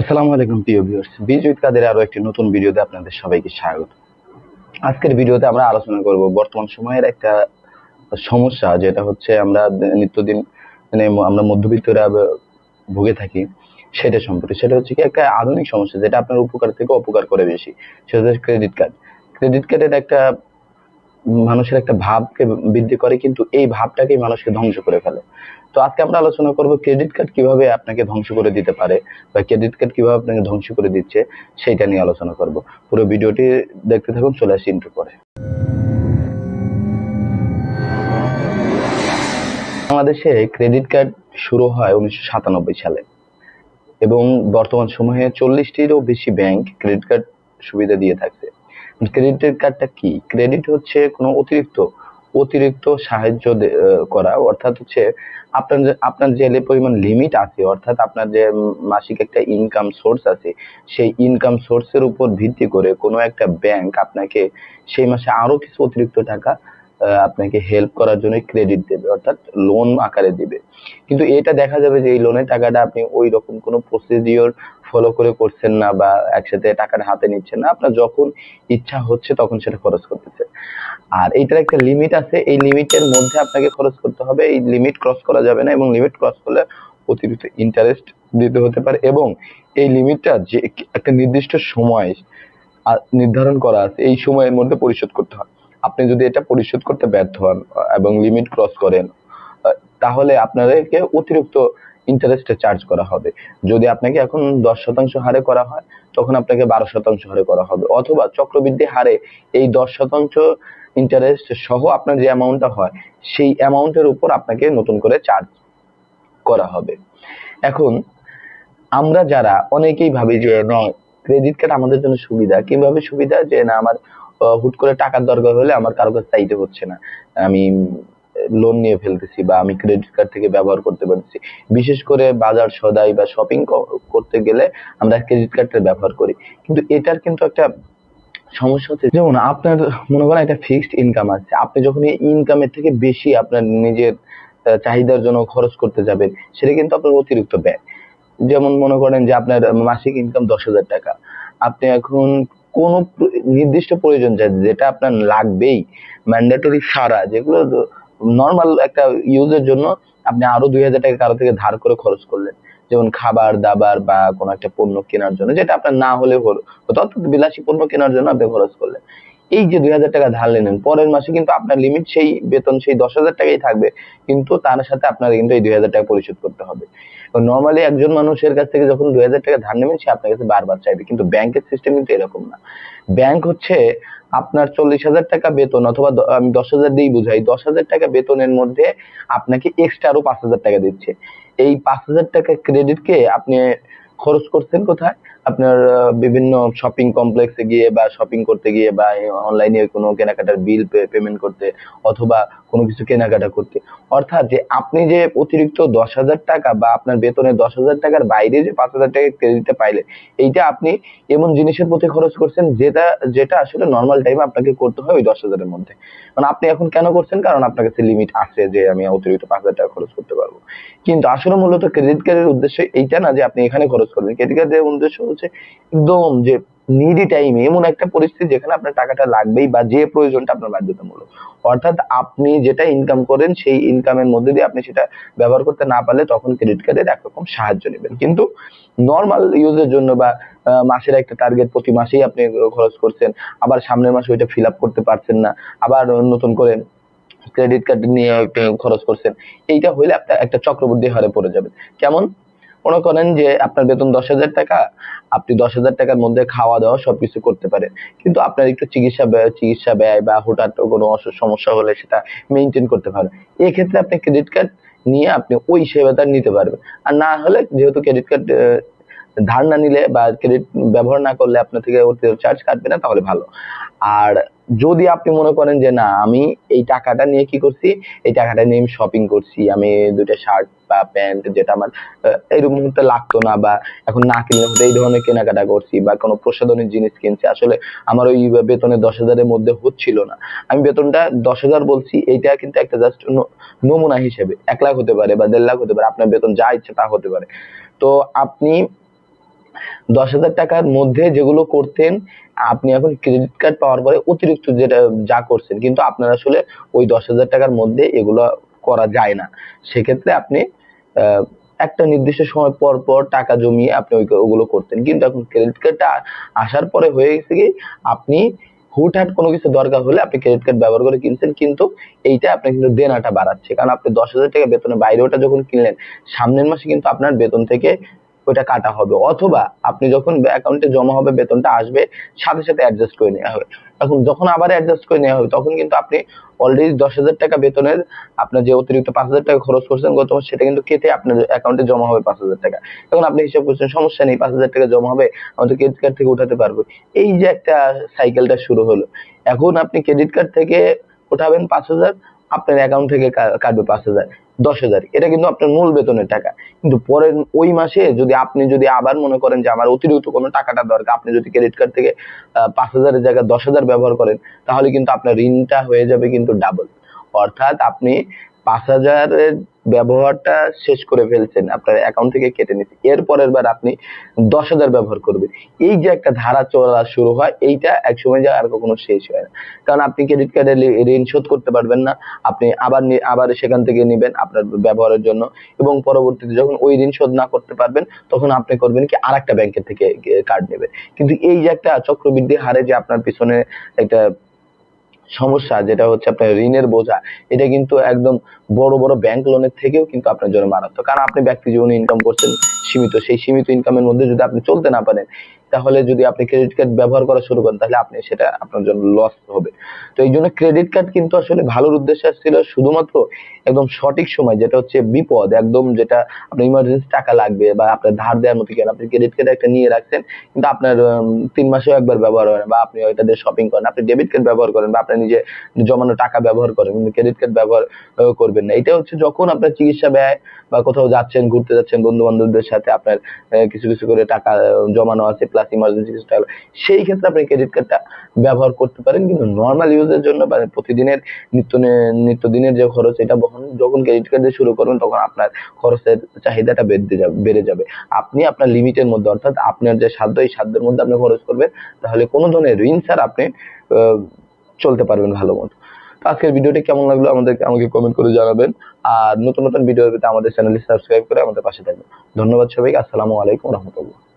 আসসালামু আলাইকুম, প্রিয় বিজয়িত কাদের আরও একটি নতুন ভিডিওতে আপনাদের সবাইকে স্বাগত। আজকের ভিডিওতে আমরা আলোচনা করব বর্তমান সময়ের একটা সমস্যা, যেটা হচ্ছে আমরা নিত্যদিন মানে আমরা মধ্যবিত্তরা ভুগে থাকি সেটা সম্পর্কে। সেটা হচ্ছে কি একটা আধুনিক সমস্যা, যেটা আপনার উপকার থেকে অপকার করে বেশি। সেটা হচ্ছে ক্রেডিট কার্ড ক্রেডিট কার্ডের একটা মানুষের একটা ভাবকে বৃদ্ধি করে, কিন্তু এই ভাবটাকেই মানুষকে ধ্বংস করে ফেলে। তো আজকে আমরা আলোচনা করব ক্রেডিট কার্ড কীভাবে আপনাকে ধ্বংস করে দিতে পারে বা ক্রেডিট কার্ড কীভাবে আপনাকে ধ্বংস করে দিচ্ছে, সেইটা নিয়ে আলোচনা করব। পুরো ভিডিওটি দেখতে থাকুন, চলে আসি ইন্টু পরে। বাংলাদেশে ক্রেডিট কার্ড শুরু হয় উনিশশো সাতানব্বই সালে এবং বর্তমান সময়ে চল্লিশটিরও বেশি ব্যাংক ক্রেডিট কার্ড সুবিধা দিয়ে থাকছে। ক্রেডিট কার্ডটা কি? ক্রেডিট হচ্ছে কোনো অতিরিক্ত অতিরিক্ত সাহায্য করা, অর্থাৎ হচ্ছে আপনার আপনার যে পরিমাণ লিমিট আছে, অর্থাৎ আপনার যে মাসিক একটা ইনকাম সোর্স আছে, সেই ইনকাম সোর্সের উপর ভিত্তি করে কোনো একটা ব্যাংক আপনাকে সেই মাসে আরও কিছু অতিরিক্ত টাকা আপনাকে হেল্প করার জন্য ক্রেডিট দেবে, অর্থাৎ লোন আকারে দিবে। কিন্তু এটা দেখা যাবে যে এই লোনের টাকাটা আপনি ওই রকম কোনো প্রসিডিওর ফলো করে করছেন না বা একসাথে টাকাটা হাতে নিচ্ছেন না। আপনার যখন ইচ্ছা হচ্ছে তখন সেটা খরচ করতেছে। আর এইটার একটা লিমিট আছে, এই লিমিটের মধ্যে আপনাকে খরচ করতে হবে। এই লিমিট ক্রস করা যাবে না এবং লিমিট ক্রস করলে অতিরিক্ত ইন্টারেস্ট দিতে হতে পারে এবং এই লিমিটটা যে একটা নির্দিষ্ট সময় নির্ধারণ করা আছে, এই সময়ের মধ্যে পরিশোধ করতে হয়। আপনি যদি এটা পরিশোধ করতে ব্যর্থ হন এবং লিমিট ক্রস করেন তাহলে আপনাদেরকে অতিরিক্ত ইন্টারেস্টে চার্জ করা হবে। যদি আপনাকে এখন দশ শতাংশ হারে করা হয়, তখন আপনাকে বারো শতাংশ হারে করা হবে। অথবা চক্রবৃদ্ধি হারে এই দশ শতাংশ ইন্টারেস্ট সহ আপনার যে অ্যামাউন্টটা হয়, সেই অ্যামাউন্টের উপর আপনাকে নতুন করে চার্জ করা হবে। এখন, আমরা যারা অনেকেই ভাবি যে নয় ক্রেডিট কার্ড আমাদের জন্য সুবিধা। কীভাবে সুবিধা? যে, না, আমার হুট করে টাকার দরকার হলে আমার কারও কাছে চাইতে হচ্ছে না। আমি লোন নিয়ে ফেলতেছি বা আমি ক্রেডিট কার্ড থেকে ব্যবহার করতে পারতেছি। বিশেষ করে বাজার সদাই বা শপিং করতে গেলে আমরা ক্রেডিট কার্ডটা ব্যবহার করি। কিন্তু এটার কিন্তু একটা সমস্যা হচ্ছে, যেমন আপনার মনে করেন একটা ফিক্সড ইনকাম আছে, আপনি যখন এই ইনকামের থেকে বেশি আপনার নিজের চাহিদার জন্য খরচ করতে যাবেন, সেটা কিন্তু আপনার অতিরিক্ত ব্যয়। যেমন মনে করেন যে আপনার মাসিক ইনকাম দশ হাজার টাকা। আপনি এখন কোন নির্দিষ্ট প্রয়োজন যেটা আপনার লাগবেই। ম্যান্ডেটরি সারা, যেগুলো নর্মাল একটা ইউজের জন্য আপনি আরও দুই হাজার টাকা কারও থেকে ধার করে খরচ করলেন। যেমন খাবার, দাবার বা কোনো একটা পণ্য কেনার জন্য, যেটা আপনার না হলো হতো অর্থাৎ বিলাসী পণ্য কেনার জন্য আপনি খরচ করলেন। এই যে দুই হাজার টাকা ধার নিলেন, পরের মাসে কিন্তু আপনার লিমিট সেই বেতন, সেই দশ হাজার টাকাই থাকবে। কিন্তু তার সাথে আপনার কিন্তু এই দুই হাজার টাকা পরিশোধ করতে হবে। নর্মালি একজন মানুষের কাছ থেকে যখন দুই হাজার টাকা ধার নেবেন, সে আপনার কাছে বারবার চাইবে। কিন্তু ব্যাংকের সিস্টেম কিন্তু এরকম না। ব্যাংক হচ্ছে আপনার চল্লিশ হাজার টাকা বেতন অথবা আমি দশ হাজার দিয়েই বুঝাই, দশ হাজার টাকা বেতনের মধ্যে আপনাকে এক্সট্রা আরও পাঁচ হাজার টাকা দিচ্ছে। এই পাঁচ হাজার টাকা ক্রেডিটকে আপনি খরচ করছেন কোথায়? আপনার বিভিন্ন শপিং কমপ্লেক্সে গিয়ে বা শপিং করতে গিয়ে বা অনলাইনে কোনো কেনাকাটার বিল পেমেন্ট করতে অথবা কোনো কিছু কেনাকাটা করতে। অর্থাৎ যে আপনি যে অতিরিক্ত দশ হাজার টাকা বা আপনার বেতনের দশ হাজার টাকার বাইরে যে পাঁচ হাজার টাকা ক্রেডিটে পাইলে এইটা আপনি এমন জিনিসের প্রতি খরচ করছেন যেটা যেটা আসলে নর্মাল টাইমে আপনাকে করতে হয় ওই দশ হাজারের মধ্যে। মানে আপনি এখন কেন করছেন? কারণ আপনার কাছে লিমিট আছে যে আমি অতিরিক্ত পাঁচ হাজার টাকা খরচ করতে পারব। কিন্তু আসলে মূলত ক্রেডিট কার্ডের উদ্দেশ্য এইটা না যে আপনি এখানে খরচ করবেন। ক্রেডিট কার্ডের উদ্দেশ্য হচ্ছে একদম যে নিডি টাইমে এমন একটা পরিস্থিতি যেখানে আপনার টাকাটা লাগবেই বা যে প্রয়োজনটা আপনার বাধ্যতামূলক। অর্থাৎ আপনি যেটা ইনকাম করেন, সেই ইনকামের মধ্যে দিয়ে আপনি সেটা ব্যবহার করতে না পারলে তখন ক্রেডিট কার্ডের একরকম সাহায্য নেবেন। কিন্তু নর্মাল ইউজের জন্য বা মাসের একটা টার্গেট প্রতি মাসেই আপনি খরচ করছেন, আবার সামনের মাসে ওইটা ফিল আপ করতে পারছেন না, আবার নতুন করে ক্রেডিট কার্ড নিয়ে খরচ করছেন, এইটা হইলে আপনার একটা চক্রবৃদ্ধি হারে পড়ে যাবে কেমন? মনে করেন যে আপনার বেতন দশ হাজার টাকা, আপনি দশ হাজার টাকার মধ্যে খাওয়া দাওয়া সবকিছু করতে পারেন। কিন্তু আপনার একটু চিকিৎসা ব্যয় চিকিৎসা ব্যয় বা হঠাৎ কোনো অসুখ সমস্যা হলে সেটা মেনটেন করতে পারবেন। এক্ষেত্রে আপনি ক্রেডিট কার্ড নিয়ে আপনি ওই সেবাটা নিতে পারবেন। আর না হলে যেহেতু ক্রেডিট কার্ড ধার না নিলে বা ক্রেডিট ব্যবহার না করলে আপনার থেকে চার্জ কাটবে না, তাহলে ভালো। আর যদি আপনি মনে করেন যে, না, আমি এই টাকাটা নিয়ে কি করছি? এই টাকাটা নিয়ে আমি শপিং করছি। আমি দুইটা শার্ট বা প্যান্ট যেটা আমার এই মুহূর্তে লাগতো না বা এখন না কিনলে হয়তো এই ধরনের কেনাকাটা করছি বা কোনো প্রসাধনের জিনিস কিনছি, আসলে আমার ওই বেতনে দশ হাজারের মধ্যে হচ্ছিল না। আমি বেতনটা দশ হাজার বলছি, এইটা কিন্তু একটা জাস্ট নমুনা হিসেবে, এক লাখ হতে পারে বা দেড় লাখ হতে পারে। আপনার বেতন যা ইচ্ছে তা হতে পারে। তো আপনি দশ হাজার টাকার মধ্যে যেগুলো করতেন, আপনি এখন ক্রেডিট কার্ড পাওয়ার পরে অতিরিক্ত যেটা যা করছেন, কিন্তু আপনার আসলে ওই দশ হাজার টাকার মধ্যে এগুলো করা যায় না। সেক্ষেত্রে আপনি একটা নির্দিষ্ট সময় পর পর টাকা জমিয়ে আপনি ওগুলো করতেন। কিন্তু এখন ক্রেডিট কার্ডটা আসার পরে হয়ে গেছে কি, আপনি হুটহাট কোনো কিছু দরকার হলে আপনি ক্রেডিট কার্ড ব্যবহার করে কিনছেন, কিন্তু এইটা আপনার কিন্তু দেনাটা বাড়াচ্ছে। কারণ আপনি দশ হাজার টাকা বেতনের বাইরে ওটা যখন কিনলেন, সামনের মাসে কিন্তু আপনার বেতন থেকে ওইটা কাটা হবে। অথবা আপনি যখন অ্যাকাউন্টে জমা হবে, বেতনটা আসবে, সাথে সাথে অ্যাডজাস্ট করে নেওয়া হবে। এখন যখন আবার অ্যাডজাস্ট করে নেওয়া হবে, তখন কিন্তু আপনি অলরেডি দশ হাজার টাকা বেতনের আপনার যে অতিরিক্ত পাঁচ হাজার টাকা খরচ করছেন, গত মাসে সেটা কিন্তু কেটে আপনার অ্যাকাউন্টে জমা হবে পাঁচ হাজার টাকা। এখন আপনি হিসাব করছেন, সমস্যা নেই, পাঁচ হাজার টাকা জমা হবে, আমাদের ক্রেডিট কার্ড থেকে উঠাতে পারব। এই যে একটা সাইকেলটা শুরু হলো। এখন আপনি ক্রেডিট কার্ড থেকে উঠাবেন পাঁচ হাজার আপনার অ্যাকাউন্ট থেকে কাটবে পাঁচ হাজার, দশ হাজার। এটা কিন্তু আপনার মূল বেতনের টাকা। কিন্তু পরের ওই মাসে যদি আপনি যদি আবার মনে করেন যে আমার অতিরিক্ত কোনো টাকাটা দরকার, আপনি যদি ক্রেডিট কার্ড থেকে পাঁচ হাজারের জায়গায় দশ হাজার ব্যবহার করেন, তাহলে কিন্তু আপনার ঋণটা হয়ে যাবে কিন্তু ডাবল অর্থাৎ আপনি পাঁচ হাজারের ব্যবহারটা শেষ করে ফেলছেন আপনার অ্যাকাউন্ট থেকে কেটে নিচ্ছে এর পরের বার আপনি দশ হাজার ব্যবহার করবেন। এই যে একটা ধারা চলা শুরু হয়, এইটা এক সময় যায় আর কখনো শেষ হয় না। কারণ আপনি ক্রেডিট কার্ডের ঋণ শোধ করতে পারবেন না। আপনি আবার আবার সেখান থেকে নেবেন আপনার ব্যবহারের জন্য এবং পরবর্তীতে যখন ওই ঋণ শোধ না করতে পারবেন, তখন আপনি করবেন কি আর একটা ব্যাংকের থেকে কার্ড নেবেন। কিন্তু এই যে একটা চক্রবৃদ্ধি হারে যে আপনার পিছনে একটা সমস্যা, যেটা হচ্ছে আপনার ঋণের বোঝা, এটা কিন্তু একদম বড় বড় ব্যাংক লোনের থেকেও কিন্তু আপনার জন্য মারাত্মক কারণ আপনি ব্যক্তি জীবনে ইনকাম করছেন সীমিত, সেই সীমিত ইনকামের মধ্যে যদি আপনি চলতে না পারেন তাহলে যদি আপনি ক্রেডিট কার্ড ব্যবহার করা শুরু করেন, তাহলে আপনি সেটা আপনার জন্য লস হবে। তো এই জন্য ক্রেডিট কার্ড কিন্তু আসলে ভালোর উদ্দেশ্যে ছিল শুধুমাত্র একদম সঠিক সময়, যেটা হচ্ছে বিপদ, একদম যেটা আপনার ইমার্জেন্সি টাকা লাগবে বা আপনার ধার দেওয়ার মতো কেন আপনি ক্রেডিট কার্ড একটা নিয়ে রাখছেন, কিন্তু আপনার তিন মাসেও একবার ব্যবহার হয় বা আপনি ওইটা দিয়ে শপিং করেন, আপনি ডেবিট কার্ড ব্যবহার করেন বা আপনি নিজে জমানো টাকা ব্যবহার করেন, কিন্তু ক্রেডিট কার্ড ব্যবহার করবেন না। এটা হচ্ছে যখন আপনার চিকিৎসা ব্যয় বা কোথাও যাচ্ছেন, ঘুরতে যাচ্ছেন বন্ধু বান্ধবদের সাথে আপনার কিছু কিছু করে টাকা জমানো আছে প্লাস ইমার্জেন্সি কিছু টাকা সেই ক্ষেত্রে আপনি ক্রেডিট কার্ডটা ব্যবহার করতে পারেন, কিন্তু নর্মাল ইউজের জন্য বা প্রতিদিনের নিত্য নিত্যদিনের যে খরচ, এটা বহন, যখন ক্রেডিট কার্ড দিয়ে শুরু করবেন, তখন আপনার খরচের চাহিদাটা বেড়ে যাবে বেড়ে যাবে। আপনি আপনার লিমিটের মধ্যে, অর্থাৎ আপনার যে সাধ্য, এই সাধ্যের মধ্যে আপনি খরচ করবেন, তাহলে কোনো ধরনের ঋণ ছাড়া আপনি চলতে পারবেন ভালো মতো। তো আজকের ভিডিওটি কেমন লাগল আমাদেরকে, আমাকে কমেন্ট করে জানাবেন। আর নতুন নতুন ভিডিও পেতে আমাদের চ্যানেলটি সাবস্ক্রাইব করে আমাদের পাশে থাকবেন। ধন্যবাদ সবাইকে, আসসালামু আলাইকুম রহমতুল্লাহ।